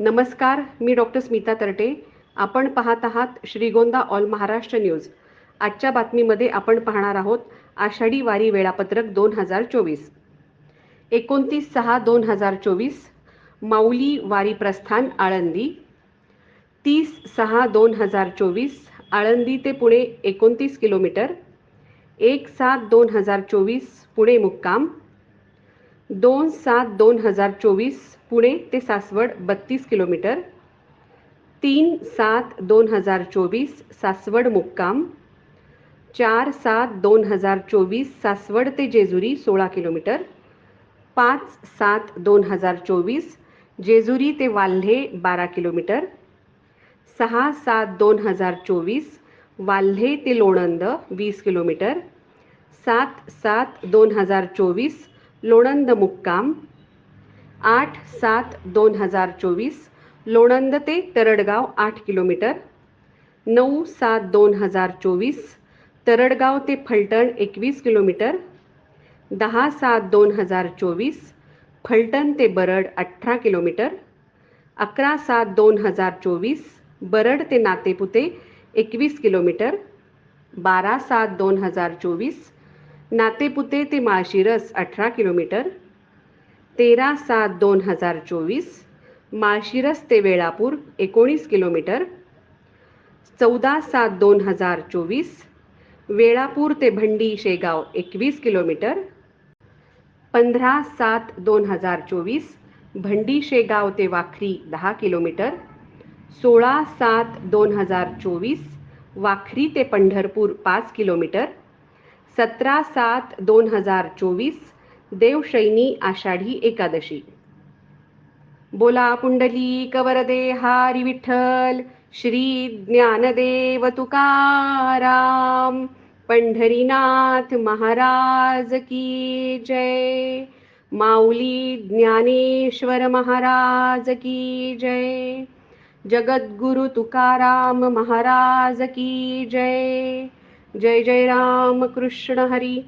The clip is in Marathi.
नमस्कार मी डॉक्टर स्मिता तरटे. आपण पाहत आहात श्रीगोंदा ऑल महाराष्ट्र न्यूज. आजच्या बातमीमध्ये आपण पाहणार आहोत आषाढी वारी वेळापत्रक दोन हजार चोवीस. एकोणतीस सहा दोन हजार चोवीस माऊली वारी प्रस्थान आळंदी. तीस सहा दोन हजार चोवीस आळंदी ते पुणे एकोणतीस किलोमीटर. एक सात दोन हजार चोवीस पुणे मुक्काम. दोन सात दोन हजार चोवीस पुणे ते सासवड बत्तीस किलोमीटर. तीन सात दोन हजार चोवीस सासवड मुक्काम. चार सात दोन हजार चोवीस सासवड ते जेजुरी सोळा किलोमीटर. पाच सात दोन हजार चोवीस जेजुरी ते वाल्हे बारा किलोमीटर. सहा सात दोन हजार चोवीस वाल्हे ते लोणंद वीस किलोमीटर. सात सात दोन हजार चोवीस लोणंद मुक्काम आठ सात दोन हजार चोवीस लोणंद ते तरडगाव आठ किलोमीटर नऊ सात दोन हजार चोवीस तरडगाव ते फलटण एकवीस किलोमीटर दहा सात दोन हजार चोवीस फलटण ते बरड अठरा किलोमीटर अकरा सात दोन हजार चोवीस बरड ते नातेपुते एकवीस किलोमीटर बारा सात दोन हजार चोवीस नातेपुते ते माळशिरस अठरा किलोमीटर. तेरा सात दोन हजार चोवीस. माळशिरस ते वेळापूर एकोणीस किलोमीटर. चौदा सात दोन हजार चोवीस. वेळापूर ते भंडी शेगाव एकवीस किलोमीटर. पंधरा सात दोन हजार चोवीस. भंडी शेगाव ते वाखरी दहा किलोमीटर. सोळा सात दोन हजार चोवीस. वाखरी ते पंढरपूर पाच किलोमीटर. सतरा सात दोन हजार चोवीस देवशैनी आषाढी एकादशी. बोला पुंडली कवरदे हारी विठ्ठल श्री ज्ञानदेव तुकाराम पंढरीनाथ महाराज की जय. माऊली ज्ञानेश्वर महाराज की जय. जगद्गुरु तुकाराम महाराज की जय. जय जय राम कृष्ण हरी।